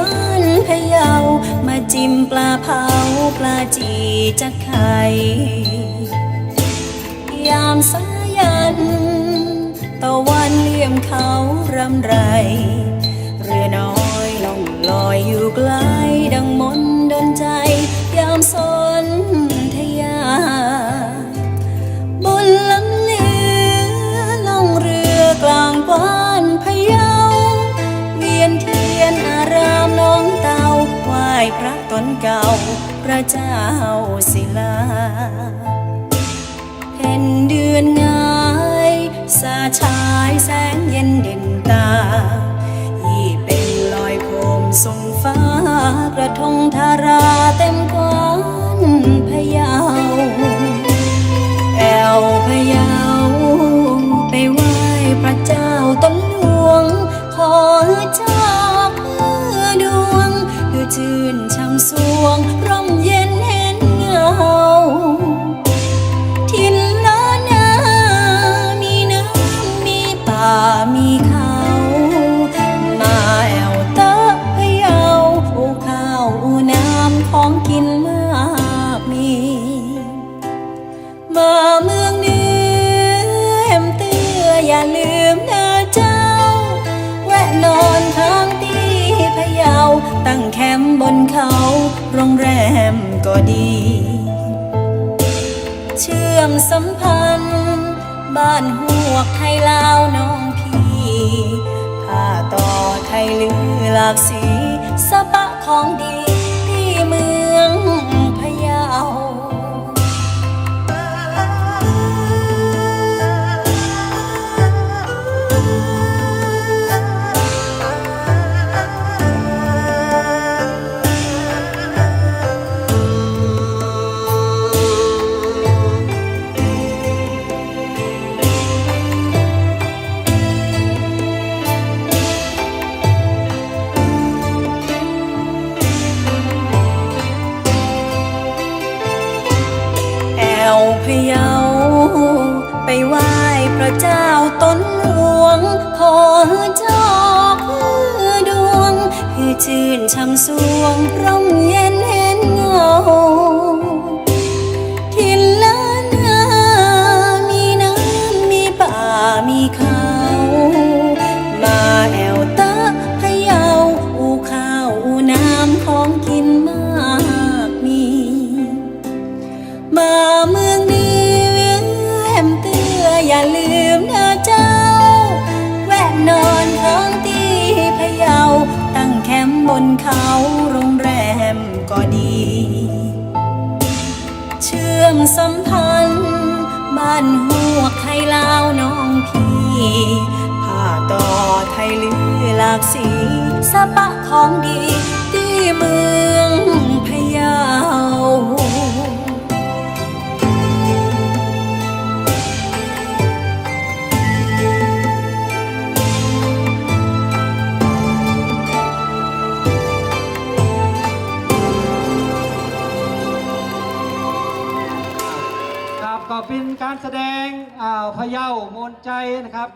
คนพยาวมาจิ้มปลาเผาปลาจีจักไข่ยามสายันตะวันเลี่ยมเขารำไร เรือน้อยล่องลอยอยู่ไกลดัง พระตนเก่า พระเจ้าศิลาเห็นเดือนงายสาชายแสงเย็นเด่นตา ยี่เป็นลอยโคมทรงฟ้ากระทงทาราำ ตั้งแคมป์บนเขา โรงแรมก็ดี เชื่อมสัมพันธ์ บ้านหวกไทยลาวน้องพี่ผ้าต่อไทยลือหลากสีสะปะของดีาพยาไปไหว้พระเจ้าตนหลวง ขอจอกดวง คือชื่นช่ำสวงร่มเาโรงแรมก็ดี เชื่อมสัมพันธ์ บ้านหัวไทยลา ก็เป็นการแสดงอ่าพะเยาโมนใจนะครับ